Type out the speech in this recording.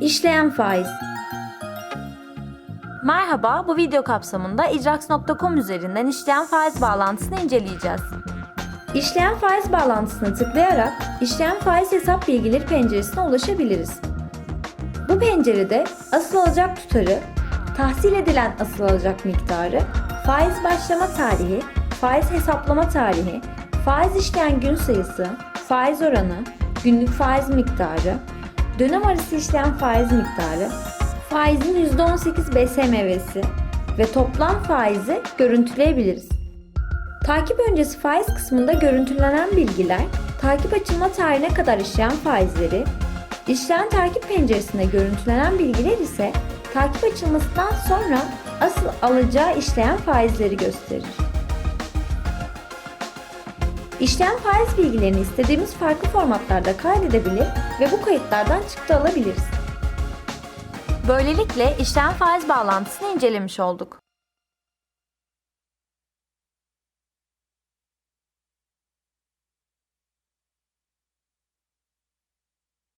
İşleyen faiz Merhaba, bu video kapsamında icrax.com üzerinden işleyen faiz bağlantısını inceleyeceğiz. İşleyen faiz bağlantısına tıklayarak işleyen faiz hesap bilgileri penceresine ulaşabiliriz. Bu pencerede asıl alacak tutarı, tahsil edilen asıl alacak miktarı, faiz başlama tarihi, faiz hesaplama tarihi, faiz işleyen gün sayısı, faiz oranı, günlük faiz miktarı, dönem arası işleyen faiz miktarı, faizin %18 BSMV'si ve toplam faizi görüntüleyebiliriz. Takip öncesi faiz kısmında görüntülenen bilgiler, takip açılma tarihine kadar işleyen faizleri, işleyen takip penceresinde görüntülenen bilgiler ise takip açılmasından sonra asıl alacağı işleyen faizleri gösterir. İşleyen faiz bilgilerini istediğimiz farklı formatlarda kaydedebilir ve bu kayıtlardan çıktı alabiliriz. Böylelikle işleyen faiz bağlantısını incelemiş olduk.